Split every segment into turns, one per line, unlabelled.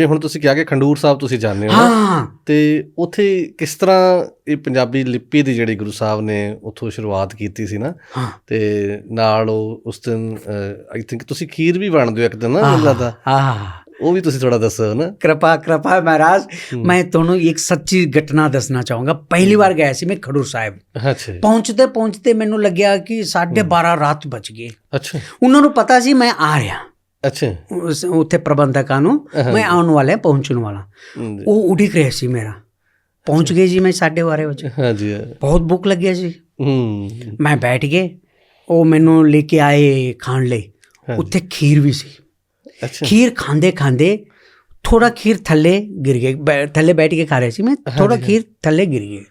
ਜਿਵੇਂ ਹੁਣ ਤੁਸੀਂ ਕਿਹਾ ਕਿ ਖੰਡੂਰ ਸਾਹਿਬ ਤੁਸੀਂ ਜਾਂਦੇ ਹੋ
ਹਾਂ।
ਤੇ ਉਥੇ ਕਿਸ ਤਰ੍ਹਾਂ ਇਹ ਪੰਜਾਬੀ ਲਿਪੀ ਦੀ ਜਿਹੜੀ ਗੁਰੂ ਸਾਹਿਬ ਨੇ ਉਥੋਂ ਸ਼ੁਰੂਆਤ ਕੀਤੀ ਸੀ ਨਾ ਤੇ ਨਾਲ ਉਹ ਉਸ ਦਿਨ ਆਈ ਥਿੰਕ ਤੁਸੀਂ ਖੀਰ ਵੀ ਬਣਦੇ ਹੋ ਇੱਕ ਦਿਨ ਨਾ ਅੱਲਾ
ਹਾਂ
ਉਹ ਵੀ ਤੁਸੀਂ ਥੋੜਾ ਦੱਸੋ ਨਾ।
ਕਿਰਪਾ ਕਿਰਪਾ ਮਹਾਰਾਜ ਮੈਂ ਤੁਹਾਨੂੰ ਇੱਕ ਸੱਚੀ ਘਟਨਾ ਦੱਸਣਾ ਚਾਹੂੰਗਾ। ਪਹਿਲੀ ਵਾਰ ਗਿਆ ਸੀ ਮੈਂ ਖਡੂਰ ਸਾਹਿਬ।
ਅੱਛਾ
ਪਹੁੰਚਦੇ ਪਹੁੰਚਦੇ ਮੈਨੂੰ ਲੱਗਿਆ ਕਿ 12:30 ਰਾਤ ਬਚ ਗਏ।
ਅੱਛਾ।
ਉਹਨਾਂ ਨੂੰ ਪਤਾ ਸੀ ਮੈਂ ਆ ਰਿਹਾ।
ਅੱਛਾ।
ਉਸ- ਉੱਥੇ ਪ੍ਰਬੰਧਕਾਂ ਨੂੰ ਮੈਂ ਆਉਣ ਵਾਲਾ ਪਹੁੰਚਣ ਵਾਲਾ।
ਹਮ, ਜੀ।
ਉਹ ਉਡੀਕ ਰਹੇ ਸੀ ਮੇਰਾ। ਪਹੁੰਚ ਗਏ ਜੀ ਮੈਂ 12:30 ਵਜੇ।
ਹਾਂਜੀ।
ਬਹੁਤ ਭੁੱਖ ਲੱਗਿਆ ਸੀ।
ਹੂੰ।
ਮੈਂ ਬੈਠ ਗਏ ਉਹ ਮੈਨੂੰ ਲੈ ਕੇ ਆਏ ਖਾਣ ਲਈ। ਉੱਥੇ ਖੀਰ ਵੀ ਸੀ।
ਅੱਛਾ।
ਖੀਰ ਖਾਂਦੇ ਖਾਂਦੇ ਥੋੜਾ ਖੀਰ ਥੱਲੇ ਗਿਰ ਗਏ। ਥੱਲੇ ਬੈਠ ਕੇ ਖਾ ਰਹੇ ਸੀ ਮੈਂ। ਥੋੜਾ ਖੀਰ ਥੱਲੇ ਗਿਰ
ਜੀ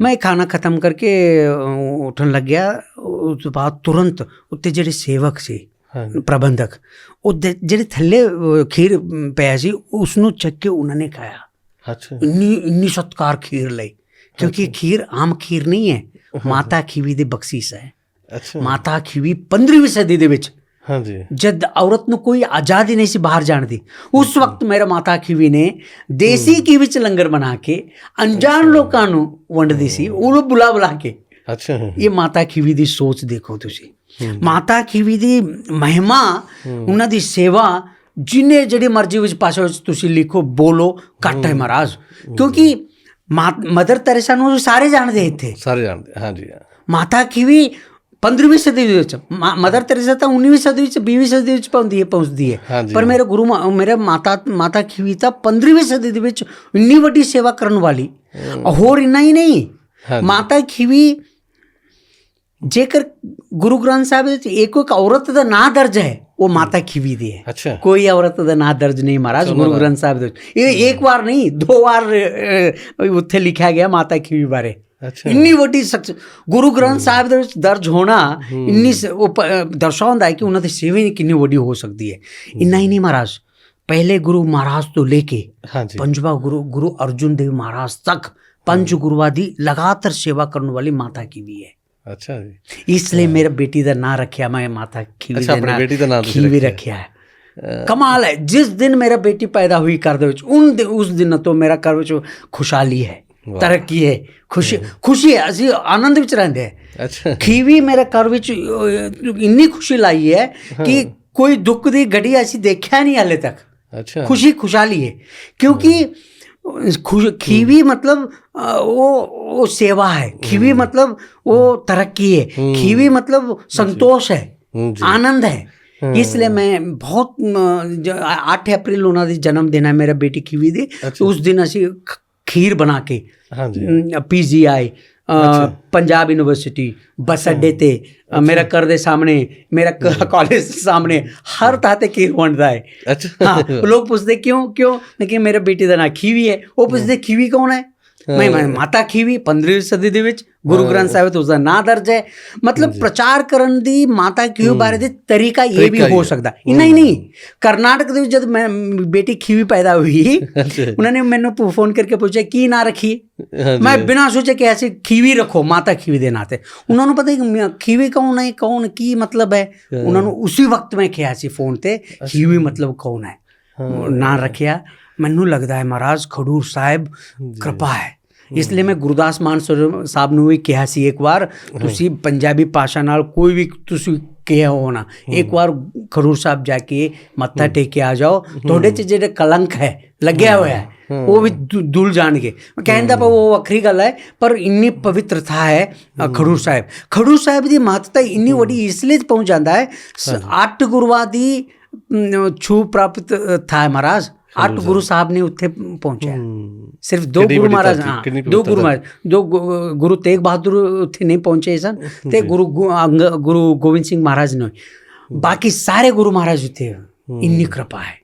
ਮੈਂ ਖਾਣਾ ਖਤਮ ਕਰਕੇ ਉੱਠਣ ਲੱਗਿਆ। ਉਸ ਤੋਂ ਬਾਅਦ ਤੁਰੰਤ ਉੱਤੇ ਜਿਹੜੇ ਸੇਵਕ ਸੀ ਪ੍ਰਬੰਧਕ ਉਹ ਜਿਹੜੇ ਥੱਲੇ ਖੀਰ ਪਿਆ ਸੀ ਉਸ ਨੂੰ ਚੱਕ ਕੇ ਉਹਨਾਂ ਨੇ ਖਾਇਆ।
ਅੱਛਾ।
ਇੰਨੀ ਇੰਨੀ ਸਤਕਾਰ ਖੀਰ ਲਈ ਕਿਉਂਕਿ ਖੀਰ ਆਮ ਖੀਰ ਨਹੀਂ ਹੈ ਮਾਤਾ ਖੀਵੀ ਦੀ ਬਖਸ਼ਿਸ਼ ਹੈ।
ਅੱਛਾ।
ਮਾਤਾ ਖੀਵੀ 15ਵੀਂ ਸਦੀ ਦੇ ਵਿੱਚ
ਹਾਂਜੀ।
ਜਦ ਔਰਤ ਨੂੰ ਕੋਈ ਆਜ਼ਾਦੀ ਨਹੀਂ ਸੀ ਬਾਹਰ ਜਾਣ ਦੀ ਉਸ ਵਕਤ ਮੇਰਾ ਮਾਤਾ ਖੀਵੀ ਨੇ ਦੇਸੀ ਘੀ ਵਿੱਚ ਲੰਗਰ ਬਣਾ ਕੇ ਅਣਜਾਣ ਲੋਕਾਂ ਨੂੰ ਵੰਡਦੀ ਸੀ ਉਹਨੂੰ ਬੁਲਾ ਬੁਲਾ ਕੇ।
ਅੱਛਾ।
ਇਹ ਮਾਤਾ ਖੀਵੀ ਦੀ ਸੋਚ ਦੇਖੋ ਤੁਸੀਂ। ਮਾਤਾ ਖੀਵੀ ਦੀ ਮਹਿਮਾ ਉਹਨਾਂ ਦੀ ਸੇਵਾ ਜਿੰਨੇ ਜਿਹੜੀ ਮਰਜ਼ੀ ਵਿੱਚ ਵਿੱਚ ਤੁਸੀਂ ਲਿਖੋ ਬੋਲੋ ਘੱਟ ਹੈ ਮਹਾਰਾਜ। ਕਿਉਂਕਿ ਮਦਰ ਤਰੇਸਾ ਨੂੰ ਸਾਰੇ ਜਾਣਦੇ ਇੱਥੇ।
ਸਾਰੇ ਜਾਣਦੇ ਹਾਂਜੀ।
ਮਾਤਾ ਖੀਵੀ 15ਵੀਂ ਸਦੀ ਦੇ ਵਿੱਚ ਮਦਰ ਤਰੇਸਾ ਤਾਂ 19ਵੀਂ ਸਦੀ ਵਿੱਚ 20ਵੀਂ ਸਦੀ ਵਿੱਚ ਪਹੁੰਚਦੀ ਹੈ ਪਹੁੰਚਦੀ ਹੈ। ਪਰ ਮੇਰੇ ਗੁਰੂ ਮੇਰੇ ਮਾਤਾ ਮਾਤਾ ਖੀਵੀ ਤਾਂ 15ਵੀਂ ਸਦੀ ਦੇ ਵਿੱਚ ਇੰਨੀ ਵੱਡੀ ਸੇਵਾ ਕਰਨ ਵਾਲੀ। ਹੋਰ ਇੰਨਾ ਹੀ ਨਹੀਂ। ਮਾਤਾ ਖੀਵੀ ਜੇਕਰ ਗੁਰੂ ਗ੍ਰੰਥ ਸਾਹਿਬ ਵਿੱਚ ਇੱਕ ਇੱਕ ਔਰਤ ਦਾ ਨਾਂ ਦਰਜ ਹੈ ਉਹ ਮਾਤਾ ਖੀਵੀ ਦੀ ਹੈ।
ਅੱਛਾ।
ਕੋਈ ਔਰਤ ਦਾ ਨਾਂ ਦਰਜ ਨਹੀਂ ਮਹਾਰਾਜ ਗੁਰੂ ਗ੍ਰੰਥ ਸਾਹਿਬ ਦੇ ਵਿੱਚ। ਇਹ ਇੱਕ ਵਾਰ ਨਹੀਂ ਦੋ ਵਾਰ ਉੱਥੇ ਲਿਖਿਆ ਗਿਆ ਮਾਤਾ ਖੀਵੀ ਬਾਰੇ।
ਅੱਛਾ।
ਇੰਨੀ ਵੱਡੀ ਸਖਤ ਗੁਰੂ ਗ੍ਰੰਥ ਸਾਹਿਬ ਦੇ ਵਿੱਚ ਦਰਜ ਹੋਣਾ ਇੰਨੀ ਦਰਸਾਉਂਦਾ ਹੈ ਕਿ ਉਹਨਾਂ ਦੀ ਸੇਵਾ ਕਿੰਨੀ ਵੱਡੀ ਹੋ ਸਕਦੀ ਹੈ। ਇੰਨਾ ਹੀ ਨਹੀਂ ਮਹਾਰਾਜ। ਪਹਿਲੇ ਗੁਰੂ ਮਹਾਰਾਜ ਤੋਂ ਲੈ ਕੇ
ਹਾਂਜੀ।
ਪੰਜਵਾ ਗੁਰੂ ਗੁਰੂ ਅਰਜੁਨ ਦੇਵ ਮਹਾਰਾਜ ਤੱਕ ਪੰਜ ਗੁਰੂਆਂ ਦੀ ਲਗਾਤਾਰ ਸੇਵਾ ਕਰਨ ਵਾਲੀ ਮਾਤਾ ਕੀ ਵੀ ਹੈ।
ਅੱਛਾ ਜੀ।
ਇਸ ਲਈ ਮੇਰੇ ਬੇਟੀ ਦਾ ਨਾਂ ਰੱਖਿਆ ਮੈਂ ਮਾਤਾ ਖੀਵੀ
ਅੱਛਾ,
ਦੇ
ਆਪਣੀ
ਨਾਂ
ਬੇਟੀ ਦਾ ਨਾਂ
ਖੀਵੀ ਰੱਖਿਆ। ਹੈ। ਕਮਾਲ ਹੈ ਜਿਸ ਦਿਨ ਮੇਰਾ ਬੇਟੀ ਪੈਦਾ ਹੋਈ ਘਰ ਦੇ ਵਿੱਚ ਉਨ ਉਸ ਦਿਨ ਤੋਂ ਮੇਰਾ ਘਰ ਵਿੱਚ ਖੁਸ਼ਹਾਲੀ ਹੈ ਤਰੱਕੀ ਹੈ ਖੁਸ਼ੀ ਖੁਸ਼ੀ ਹੈ ਅਸੀਂ ਆਨੰਦ ਵਿੱਚ ਰਹਿੰਦੇ ਹਾਂ।
ਅੱਛਾ।
ਖੀਵੀ ਮੇਰੇ ਘਰ ਵਿੱਚ ਇੰਨੀ ਖੁਸ਼ੀ ਲਾਈ ਹੈ। ਕਿ ਕੋਈ ਦੁੱਖ ਦੀ ਘੜੀ ਅਸੀਂ ਦੇਖਿਆ ਨਹੀਂ ਹਾਲੇ ਤੱਕ।
ਅੱਛਾ।
ਖੁਸ਼ੀ ਖੁਸ਼ਹਾਲੀ ਹੈ ਕਿਉਂਕਿ खुश खीवी मतलब अ, वो वो सेवा है खीवी मतलब वो तरक्की है खीवी मतलब संतोष है
ਹੂੰ ਜੀ
आनंद है इसलिए मैं बहुत अ, ज- आठ अप्रैल ਉਹਨਾਂ ਦੀ ਜਨਮ ਦਿਨ ਹੈ ਮੇਰਾ ਬੇਟੀ ਖੀਵੀ ਦੀ ਉਸ ਦਿਨ ਅਸੀਂ ਖ- ਖੀਰ ਬਣਾ ਕੇ
ਹਾਂਜੀ
ਪੀਜੀਆਈ ਪੰਜਾਬ ਯੂਨੀਵਰਸਿਟੀ ਬੱਸ ਅੱਡੇ ਤੇ। ਮੇਰਾ ਘਰ ਦੇ ਸਾਹਮਣੇ ਮੇਰਾ ਕਾਲਜ ਸਾਹਮਣੇ ਹਰ ਥਾਂ ਤੇ ਖੀਰ ਵੰਡਦਾ ਹੈ।
ਅੱਛਾ।
ਹਾਂ ਲੋਕ ਪੁੱਛਦੇ ਕਿਉਂ ਕਿਉਂ? ਲੇਕਿਨ ਮੇਰੇ ਬੇਟੇ ਦਾ ਨਾਂ ਖੀਵੀ ਹੈ। ਉਹ ਪੁੱਛਦੇ ਖੀਵੀ ਕੌਣ ਹੈ? ਮੈਂ ਮੈਂ ਮਾਤਾ ਖੀਵੀ 15ਵੀਂ ਸਦੀ ਦੇ ਵਿੱਚ। ਗੁਰੂ ਗ੍ਰੰਥ ਸਾਹਿਬ ਵਿੱਚ ਉਸਦਾ ਨਾਂ ਦਰਜ ਹੈ। ਮਤਲਬ ਪ੍ਰਚਾਰ ਕਰਨ ਦੀ ਮਾਤਾ ਖੀਵੀ ਬਾਰੇ ਦੇ ਤਰੀਕਾ ਇਹ ਵੀ
ਹੀ
ਹੋ
ਹੈ।
ਸਕਦਾ। ਇੰਨਾ ਹੀ ਨਹੀਂ। ਕਰਨਾਟਕ ਦੇ ਵਿੱਚ ਜਦ ਮੈਂ ਬੇਟੀ ਖੀਵੀ ਪੈਦਾ ਹੋਈ ਉਹਨਾਂ ਨੇ ਮੈਨੂੰ ਫੋਨ ਕਰਕੇ ਪੁੱਛਿਆ ਕੀ ਨਾਂ
ਹਾਂਜੀ।
ਮੈਂ ਬਿਨਾਂ ਸੋਚੇ ਕਿ ਐਸੇ ਖੀਵੀ ਰੱਖੋ ਮਾਤਾ ਖੀਵੀ ਦੇ ਨਾਂ ਤੇ। ਉਹਨਾਂ ਨੂੰ ਪਤਾ ਕਿ ਖੀਵੀ ਕੌਣ ਹੈ ਕੌਣ ਕੀ ਮਤਲਬ ਹੈ? ਉਹਨਾਂ ਨੂੰ ਉਸੇ ਵਕਤ ਮੈਂ ਕਿਹਾ ਸੀ ਫੋਨ ਤੇ ਖੀਵੀ ਮਤਲਬ ਕੌਣ ਹੈ? ਨਾਂ ਰੱਖਿਆ। ਮੈਨੂੰ ਲੱਗਦਾ ਹੈ ਮਹਾਰਾਜ ਖਡੂਰ ਸਾਹਿਬ ਕਿਰਪਾ ਹੈ। ਇਸ ਲਈ ਮੈਂ ਗੁਰਦਾਸ ਮਾਨ ਸਾਹਿਬ ਨੂੰ ਵੀ ਕਿਹਾ ਸੀ ਇੱਕ ਵਾਰ ਤੁਸੀਂ ਪੰਜਾਬੀ ਭਾਸ਼ਾ ਨਾਲ ਕੋਈ ਵੀ ਤੁਸੀਂ ਕਿਹਾ ਹੋ ਨਾ ਇੱਕ ਵਾਰ ਖਡੂਰ ਸਾਹਿਬ ਜਾ ਕੇ ਮੱਥਾ ਟੇਕ ਕੇ ਆ ਜਾਓ ਤੁਹਾਡੇ 'ਚ ਜਿਹੜੇ ਕਲੰਕ ਹੈ ਲੱਗਿਆ ਹੋਇਆ ਹੈ ਉਹ ਵੀ ਦੁ- ਧੁਲ ਜਾਣਗੇ ਮੈਂ ਕਹਿੰਦਾ ਪਰ ਉਹ ਵੱਖਰੀ ਗੱਲ ਹੈ ਪਰ ਇੰਨੀ ਪਵਿੱਤਰਤਾ ਹੈ ਖਡੂਰ ਸਾਹਿਬ ਖਡੂਰ ਸਾਹਿਬ ਦੀ ਮਹੱਤਤਾ ਇੰਨੀ ਵੱਡੀ ਇਸ ਲਈ ਪਹੁੰਚ ਜਾਂਦਾ ਹੈ ਅੱਠ ਗੁਰੂਆਂ ਦੀ ਛੂ ਪ੍ਰਾਪਤ ਥਾ ਮਹਾਰਾਜ ਅੱਠ ਗੁਰੂ ਸਾਹਿਬ। ਨੇ ਉੱਥੇ ਪਹੁੰਚਿਆ। ਸਿਰਫ ਦੋ ਗੁਰੂ ਮਹਾਰਾਜ ਹਾਂ ਦੋ ਗੁਰੂ ਮਹਾਰਾਜ ਦੋ ਗੁਰੂ ਤੇਗ ਬਹਾਦਰ ਉੱਥੇ ਨਹੀਂ ਪਹੁੰਚੇ ਸਨ ਤੇ ਗੁਰੂ ਗੁਰੂ ਗੋਬਿੰਦ ਸਿੰਘ ਮਹਾਰਾਜ ਨੇ। ਬਾਕੀ ਸਾਰੇ ਗੁਰੂ ਮਹਾਰਾਜ ਉੱਥੇ ਇੰਨੀ ਕਿਰਪਾ ਹੈ।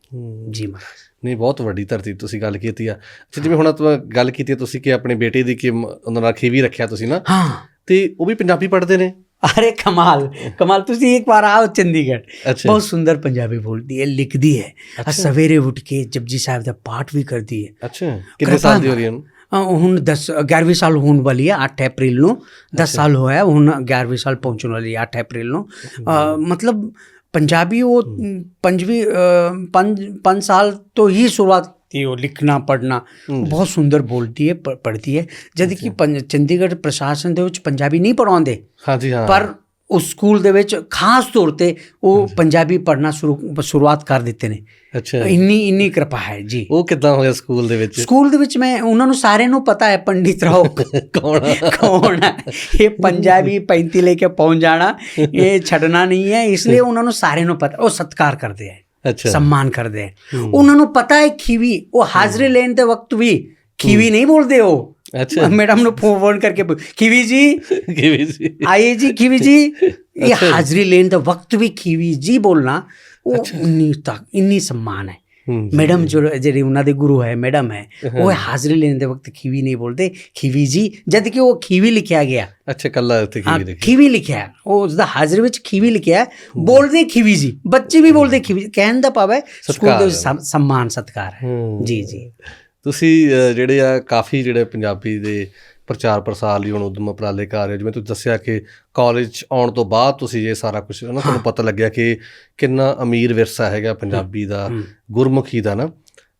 ਜੀ ਮਹਾਰਾਜ।
ਨਹੀਂ ਬਹੁਤ ਵੱਡੀ ਧਰਤੀ ਤੁਸੀਂ ਗੱਲ ਕੀਤੀ ਆ। ਅੱਛਾ ਜਿਵੇਂ ਹੁਣ ਗੱਲ ਕੀਤੀ ਤੁਸੀਂ ਕਿ ਆਪਣੇ ਬੇਟੇ ਦੀ ਕਿ ਉਹਨਾਂ ਨਾਲ ਖੀਵੀ ਰੱਖਿਆ ਤੁਸੀਂ ਨਾ
ਹਾਂ।
ਤੇ ਉਹ ਵੀ ਪੰਜਾਬੀ ਪੜ੍ਹਦੇ ਨੇ?
ਅਰੇ ਕਮਾਲ ਕਮਾਲ ਤੁਸੀਂ ਇੱਕ ਵਾਰ ਆਓ ਚੰਡੀਗੜ੍ਹ
ਅੱਛਾ
ਬਹੁਤ ਸੁੰਦਰ ਪੰਜਾਬੀ ਬੋਲਦੀ ਹੈ ਲਿਖਦੀ ਹੈ ਆ ਸਵੇਰੇ ਉੱਠ ਕੇ ਜਪਜੀ ਸਾਹਿਬ ਦਾ ਪਾਠ ਵੀ ਕਰਦੀ ਹੈ
ਅੱਛਾ ਕਿੰਨੇ ਸਾਲ ਦੀ ਹੋ ਰਹੀ ਹੈ ਉਹਨੂੰ
ਅ, ਹੁਣ 10 11ਵੀਂ ਸਾਲ ਹੋਣ ਵਾਲੀ ਹੈ 8 ਅਪ੍ਰੈਲ ਨੂੰ 10 ਸਾਲ ਹੋਇਆ ਹੁਣ 11ਵੀਂ ਸਾਲ ਪਹੁੰਚਣ ਵਾਲੀ ਹੈ 8 ਅਪ੍ਰੈਲ ਨੂੰ ਅ, ਮਤਲਬ पंजाबी वो पंजवी अ, पंज पंज साल तो ही शुरुआत थी वो लिखना पढ़ना ਬਹੁਤ ਸੁੰਦਰ ਬੋਲਦੀ ਹੈ ਪ- ਪੜ੍ਹਦੀ ਹੈ ਜਦ ਕਿ ਪੰਜ- ਚੰਡੀਗੜ੍ਹ ਪ੍ਰਸ਼ਾਸਨ ਦੇ ਵਿੱਚ ਪੰਜਾਬੀ ਨਹੀਂ ਪੜਾਉਂਦੇ
ਹਾਂਜੀ ਹਾਂ
ਪਰ ਉਸ ਸਕੂਲ ਦੇ ਵਿੱਚ ਖਾਸ ਤੌਰ ਤੇ ਉਹ ਪੰਜਾਬੀ ਪੜ੍ਹਨਾ ਸ਼ੁਰੂ ਸ਼ੁਰੂਆਤ ਕਰ ਦਿੱਤੇ ਨੇ
ਅੱਛਾ
ਇੰਨੀ ਇੰਨੀ ਕਿਰਪਾ ਹੈ ਜੀ
ਉਹ ਕਿੱਦਾਂ ਹੋਇਆ ਸਕੂਲ ਦੇ ਵਿੱਚ
ਸਕੂਲ ਦੇ ਵਿੱਚ ਮੈਂ ਉਹਨਾਂ ਨੂੰ ਸਾਰਿਆਂ ਨੂੰ ਪਤਾ ਹੈ ਪੰਡਿਤ ਰਾਓ
ਕੌਣ ਆ?
ਕੌਣ ਹੈ ਇਹ ਪੰਜਾਬੀ 35 ਲੈ ਕੇ ਪਹੁੰਚ ਜਾਣਾ ਇਹ ਛੱਡਣਾ ਨਹੀਂ ਹੈ ਇਸ ਲਈ ਉਹਨਾਂ ਨੂੰ ਸਾਰਿਆਂ ਨੂੰ ਪਤਾ ਉਹ ਸਤਿਕਾਰ ਕਰਦੇ ਹੈ
ਅੱਛਾ
सम्मान करते हैं उन्होंने पता है खीवी वो हाजिरी लेने के वक्त भी खीवी नहीं बोलते हो
अच्छा
मैडम ने फोन करके बोल- खीवी जी
ਕਿਵੇਂ ਸੀ
आइए जी खीवी जी ये हाजिरी लेने के वक्त भी खीवी जी बोलना वो इन्नी तक इन्नी सम्मान है
ਹੂੰ
ਮੈਡਮ ਜੋ। ਜਿਹੜੀ ਉਹਨਾਂ ਦੇ ਗੁਰੂ ਹੈ ਮੈਡਮ ਹੈ ਉਹ ਹਾਜ਼ਰੀ ਲੈਣ ਦੇ ਵਕਤ ਖੀਵੀ ਨਹੀਂ ਬੋਲਦੇ। ਖੀਵੀ ਜੀ ਜਦ ਕਿ ਉਹ ਖੀਵੀ ਲਿਖਿਆ ਗਿਆ।
ਅੱਛਾ ਕੱਲਾ ਉੱਥੇ
ਹਾਂ,
ਕੀ ਦੇਖੀ
ਖੀਵੀ ਲਿਖਿਆ। ਉਹ ਉਸਦਾ ਹਾਜ਼ਰੀ ਵਿੱਚ ਖੀਵੀ ਲਿਖਿਆ। ਬੋਲਦੇ ਖੀਵੀ ਜੀ ਬੱਚੇ ਵੀ ਬੋਲਦੇ ਖੀਵੀ ਕਹਿਣ ਦਾ ਭਾਵ ਹੈ ਸਕੂਲ ਦੇ ਸਨਮਾਨ ਸਤਕਾਰ ਹੈ। ਜੀ ਜੀ।
ਤੁਸੀਂ ਜਿਹੜੇ ਆ ਕਾਫੀ ਜਿਹੜੇ ਪੰਜਾਬੀ ਦੇ ਪ੍ਰਚਾਰ ਪ੍ਰਸਾਰ ਲਈ ਹੁਣ ਉਦਮ ਉਪਰਾਲੇ ਕਰ ਰਹੇ ਹੋ। ਜਿਵੇਂ ਤੁਸੀਂ ਦੱਸਿਆ ਕਿ ਕਾਲਜ ਆਉਣ ਤੋਂ ਬਾਅਦ ਤੁਸੀਂ ਇਹ ਸਾਰਾ ਕੁਝ ਨਾ ਤੁਹਾਨੂੰ ਪਤਾ ਲੱਗਿਆ ਕਿ ਕਿੰਨਾ ਅਮੀਰ ਵਿਰਸਾ ਹੈਗਾ ਪੰਜਾਬੀ ਦਾ। ਗੁਰਮੁਖੀ ਦਾ ਨਾ।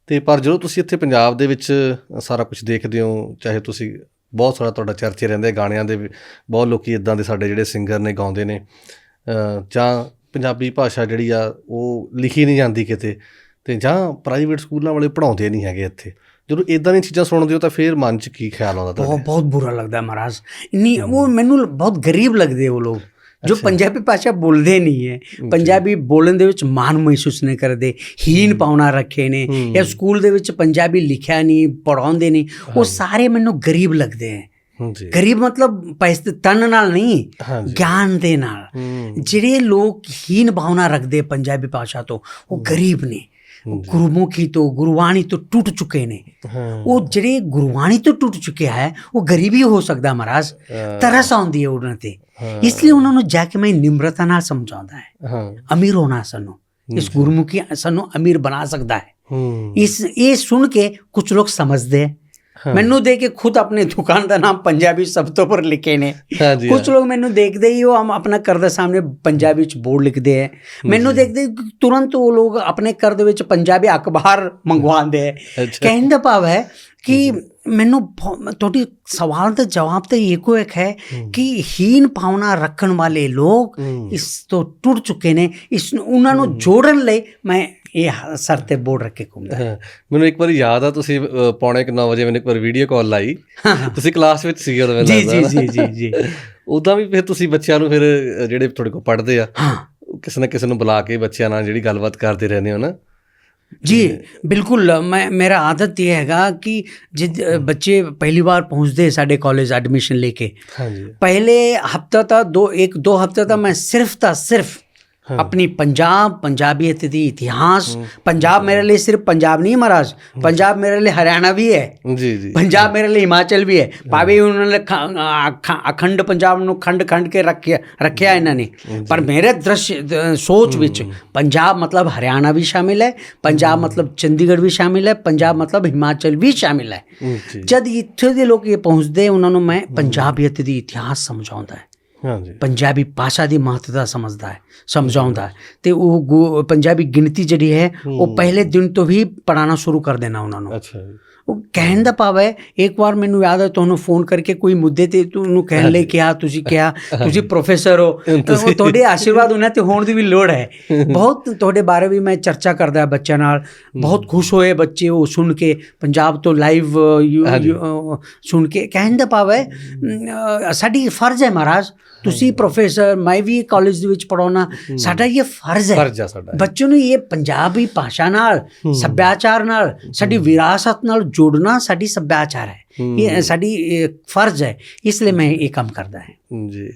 ਤੇ ਪਰ ਜਦੋਂ ਤੁਸੀਂ ਇੱਥੇ ਪੰਜਾਬ ਦੇ ਵਿੱਚ ਸਾਰਾ ਕੁਝ ਦੇਖਦੇ ਹੋ ਚਾਹੇ ਤੁਸੀਂ ਬਹੁਤ ਸਾਰਾ ਤੁਹਾਡਾ ਚਰਚੇ ਰਹਿੰਦੇ ਗਾਣਿਆਂ ਦੇ ਬਹੁਤ ਲੋਕੀ ਇਦਾਂ ਦੇ ਸਾਡੇ ਜਿਹੜੇ ਸਿੰਗਰ ਨੇ ਗਾਉਂਦੇ ਨੇ ਜਾਂ ਪੰਜਾਬੀ ਭਾਸ਼ਾ ਜਿਹੜੀ ਆ ਉਹ ਲਿਖੀ ਨਹੀਂ ਜਾਂਦੀ ਕਿਤੇ ਤੇ ਜਾਂ ਪ੍ਰਾਈਵੇਟ ਸਕੂਲਾਂ ਵਾਲੇ ਪੜਾਉਂਦੇ ਨਹੀਂ ਹੈਗੇ ਇੱਥੇ। ਜਦੋਂ ਇਦਾਂ ਦੀਆਂ ਚੀਜ਼ਾਂ ਸੁਣਦੇ ਹੋ ਤਾਂ ਫਿਰ ਮਨ 'ਚ ਕੀ ਖਿਆਲ ਆਉਂਦਾ
ਬਹੁਤ
ਤੁਹਾਡੇ?
ਬਹੁਤ ਬੁਰਾ ਲੱਗਦਾ ਮਹਾਰਾਜ। ਇੰਨੀ ਉਹ ਮੈਨੂੰ ਬਹੁਤ ਗਰੀਬ ਲੱਗਦੇ ਉਹ ਲੋਕ ਜੋ ਪੰਜਾਬੀ ਭਾਸ਼ਾ ਬੋਲਦੇ ਨਹੀਂ ਹੈ। ਪੰਜਾਬੀ ਬੋਲਣ ਦੇ ਵਿੱਚ ਮਾਣ ਮਹਿਸੂਸ ਨਹੀਂ ਕਰਦੇ ਹੀਨ ਪਾਉਣਾ ਰੱਖੇ ਨੇ। ਜਾਂ ਸਕੂਲ ਦੇ ਵਿੱਚ ਪੰਜਾਬੀ ਲਿਖਿਆ ਨਹੀਂ ਪੜਾਉਂਦੇ ਨਹੀਂ ਉਹ ਸਾਰੇ ਮੈਨੂੰ ਗਰੀਬ ਲੱਗਦੇ ਹੈ। ਗਰੀਬ ਮਤਲਬ ਪੈਸੇ ਤਨ ਨਾਲ ਨਹੀਂ ਗਿਆਨ ਦੇ ਨਾਲ। ਜਿਹੜੇ ਲੋਕ ਹੀਨ ਭਾਵਨਾ ਰੱਖਦੇ ਪੰਜਾਬੀ ਭਾਸ਼ਾ ਤੋਂ ਉਹ ਗਰੀਬ ਨੇ। ਗੁਰਮੁਖੀ ਤੋਂ ਗੁਰਬਾਣੀ ਤੋਂ ਟੁੱਟ ਚੁੱਕੇ ਨੇ। ਉਹ ਜਿਹੜੇ ਗੁਰਬਾਣੀ ਤੋਂ ਟੁੱਟ ਚੁੱਕਿਆ ਹੈ ਉਹ ਗਰੀਬੀ ਹੋ ਸਕਦਾ ਮਹਾਰਾਜ। ਤਰਸ ਆਉਂਦੀ ਹੈ ਉਹਨਾਂ ਤੇ। ਇਸ ਲਈ ਉਹਨਾਂ ਨੂੰ ਜਾ ਕੇ ਮੈਂ ਨਿਮਰਤਾ ਨਾਲ ਸਮਝਾਉਂਦਾ ਹੈ। ਅਮੀਰ ਹੋਣਾ ਸਾਨੂੰ। ਇਸ ਗੁਰਮੁਖੀ ਸਾਨੂੰ ਅਮੀਰ ਬਣਾ ਸਕਦਾ ਹੈ। ਇਸ ਇਹ ਸੁਣ ਕੇ ਕੁਝ ਲੋਕ ਸਮਝਦੇ ਹਾਂ। ਮੈਨੂੰ ਦੇਖ ਕੇ ਖੁਦ ਆਪਣੇ ਦੁਕਾਨ ਦਾ ਨਾਮ ਪੰਜਾਬੀ ਸਭ ਤੋਂ ਉੱਪਰ ਲਿਖੇ ਨੇ। ਕੁਝ ਲੋਕ ਮੈਨੂੰ ਦੇਖਦੇ ਹੀ ਉਹ ਹਮ ਆਪਣਾ ਘਰ ਦੇ ਸਾਹਮਣੇ ਪੰਜਾਬੀ ਵਿੱਚ ਬੋਰਡ ਲਿਖਦੇ ਹੈ ਮੈਨੂੰ ਦੇਖਦੇ ਤੁਰੰਤ ਉਹ ਲੋਕ ਆਪਣੇ ਘਰ ਦੇ ਵਿੱਚ ਪੰਜਾਬੀ ਅਖਬਾਰ ਮੰਗਵਾਉਂਦੇ
ਅੱਛਾ।
ਕਹਿਣ ਦਾ ਭਾਵ ਹੈ ਕਿ ਮੈਨੂੰ ਤੁਹਾਡੀ ਸਵਾਲ ਦਾ ਜਵਾਬ ਤਾਂ ਇੱਕੋ ਇੱਕ ਹੈ ਕਿ ਹੀਨ ਭਾਵਨਾ ਰੱਖਣ ਵਾਲੇ ਲੋਕ। ਇਸ ਤੋਂ ਟੁੱਟ ਚੁੱਕੇ ਨੇ। ਇਸ ਨੂੰ ਉਹਨਾਂ ਨੂੰ ਜੋੜਨ ਲਈ ਮੈਂ ਇਹ ਹ- ਸਰ ਤੇ ਬੋਰਡ ਰੱਖ ਕੇ ਘੁੰਮਦਾ
ਹਾਂ। ਮੈਨੂੰ ਇੱਕ ਵਾਰੀ ਯਾਦ ਆ ਤੁਸੀਂ ਅਹ, ਪੌਣੇ 9 ਵਜੇ ਮੈਨੂੰ ਇੱਕ ਵਾਰ ਵੀਡੀਓ ਕਾਲ ਲਾਈ ਤੁਸੀਂ ਕਲਾਸ ਵਿੱਚ ਸੀਗੇ ਉਦੋਂ ਮੈਨੂੰ
ਜੀ
ਲੱਗਦਾ
ਜੀ
ਨਾ।
ਜੀ ਜੀ ਜੀ
ਉਦਾਂ ਵੀ ਫਿਰ ਤੁਸੀਂ ਬੱਚਿਆਂ ਨੂੰ ਫਿਰ ਅਹ, ਜਿਹੜੇ ਤੁਹਾਡੇ ਕੋਲ ਪੜ੍ਹਦੇ ਆ
ਹਾਂ
ਉਹ ਕਿਸੇ ਨਾ ਕਿਸੇ ਨੂੰ ਬੁਲਾ ਕੇ ਬੱਚਿਆਂ ਨਾਲ ਜਿਹੜੀ ਗੱਲਬਾਤ ਕਰਦੇ ਰਹਿੰਦੇ ਹੋ ਨਾ
जी बिल्कुल मैं मेरा आदत ये हैगा कि जिद बच्चे पहली बार पहुंचते साढ़े कॉलेज एडमिशन लेके
ਹਾਂਜੀ
पहले हफ्ता था दो एक दो हफ्ता था मैं सिर्फ था सिर्फ अपनी पंजाब पंजाबियत दी इतिहास पंजाब मेरे लिए सिर्फ पंजाब नहीं महाराज पंजाब मेरे लिए हरियाणा भी है
ਜੀ ਜੀ
ਪੰਜਾਬ ਮੇਰੇ ਲਈ ਹਿਮਾਚਲ ਵੀ ਹੈ ਭਾਵੇਂ ਉਹਨਾਂ ਨੇ ਖ- ਅਖ- ਅਖੰਡ ਪੰਜਾਬ ਨੂੰ ਖੰਡ ਖੰਡ ਕੇ ਰੱਖਿਆ ਰੱਖਿਆ ਇਹਨਾਂ ਨੇ ਪਰ ਮੇਰੇ ਦ੍ਰਿਸ਼ ਦ- ਸੋਚ ਵਿੱਚ ਪੰਜਾਬ ਮਤਲਬ ਹਰਿਆਣਾ ਵੀ ਸ਼ਾਮਿਲ ਹੈ ਪੰਜਾਬ ਮਤਲਬ ਚੰਡੀਗੜ੍ਹ ਵੀ ਸ਼ਾਮਿਲ ਹੈ ਪੰਜਾਬ ਮਤਲਬ ਹਿਮਾਚਲ ਵੀ ਸ਼ਾਮਿਲ ਹੈ
ਹੂੰ, ਜੀ
ਜਦ ਇੱਥੇ ਦੇ ਲੋਕ ਇਹ ਪਹੁੰਚਦੇ ਉਹਨਾਂ ਨੂੰ ਮੈਂ ਪੰਜਾਬੀਅਤ ਦੀ ਇਤਿਹਾਸ ਸਮਝਾਉਂਦਾ ਹੈ
ਹਾਂਜੀ।
ਪੰਜਾਬੀ ਭਾਸ਼ਾ ਦੀ ਮਹੱਤਤਾ ਸਮਝਦਾ ਹੈ ਸਮਝਾਉਂਦਾ ਹੈ। ਤੇ ਉਹ ਪੰਜਾਬੀ ਗਿਣਤੀ ਜਿਹੜੀ ਹੈ ਉਹ ਪਹਿਲੇ ਦਿਨ ਤੋਂ ਹੀ ਪੜਾਉਣਾ ਸ਼ੁਰੂ ਕਰ ਦੇਣਾ ਉਹਨਾਂ ਨੂੰ।
ਅੱਛਾ
ਉਹ ਕਹਿਣ ਦਾ ਭਾਵ ਹੈ ਇੱਕ ਵਾਰ ਮੈਨੂੰ ਯਾਦ ਹੈ ਤੁਹਾਨੂੰ ਫੋਨ ਕਰਕੇ ਕੋਈ ਮੁੱਦੇ ਤੇ ਤੁਹਾਨੂੰ ਕਹਿਣ ਲਈ ਕਿਹਾ ਤੁਸੀਂ ਕਿਹਾ ਤੁਸੀਂ ਪ੍ਰੋਫੈਸਰ ਹੋ। ਉਹ ਤੁਹਾਡੇ ਆਸ਼ੀਰਵਾਦ ਉਹਨਾਂ ਤੇ ਹੋਣ ਦੀ ਵੀ ਲੋੜ ਹੈ। ਬਹੁਤ ਤੁਹਾਡੇ ਬਾਰੇ ਵੀ ਮੈਂ ਚਰਚਾ ਕਰਦਾ ਬੱਚਿਆਂ ਨਾਲ। ਬਹੁਤ ਖੁਸ਼ ਹੋਏ ਬੱਚੇ ਉਹ ਸੁਣ ਕੇ ਪੰਜਾਬ ਤੋਂ ਲਾਈਵ ਸੁਣ ਕੇ। ਕਹਿਣ ਦਾ ਭਾਵ ਹੈ ਸਾਡੀ ਫਰਜ਼ ਹੈ ਮਹਾਰਾਜ ਤੁਸੀਂ ਪ੍ਰੋਫੈਸਰ ਮੈਂ ਵੀ ਕਾਲਜ ਦੇ ਵਿੱਚ ਪੜਾਉਣਾ ਸਾਡਾ ਇਹ ਫਰਜ਼ ਹੈ।
ਫਰਜ਼ ਸਾਡਾ
ਬੱਚਿਆਂ ਨੂੰ ਇਹ ਪੰਜਾਬੀ ਭਾਸ਼ਾ ਨਾਲ ਸੱਭਿਆਚਾਰ ਨਾਲ ਸਾਡੀ ਵਿਰਾਸਤ ਨਾਲ ਜੋੜਨਾ ਸਾਡੀ ਸੱਭਿਆਚਾਰ ਹੈ। ਇਹ ਸਾਡੀ ਫਰਜ਼ ਹੈ। ਇਸ ਲਈ ਮੈਂ ਇਹ ਕੰਮ ਕਰਦਾ ਹਾਂ।
ਜੀ।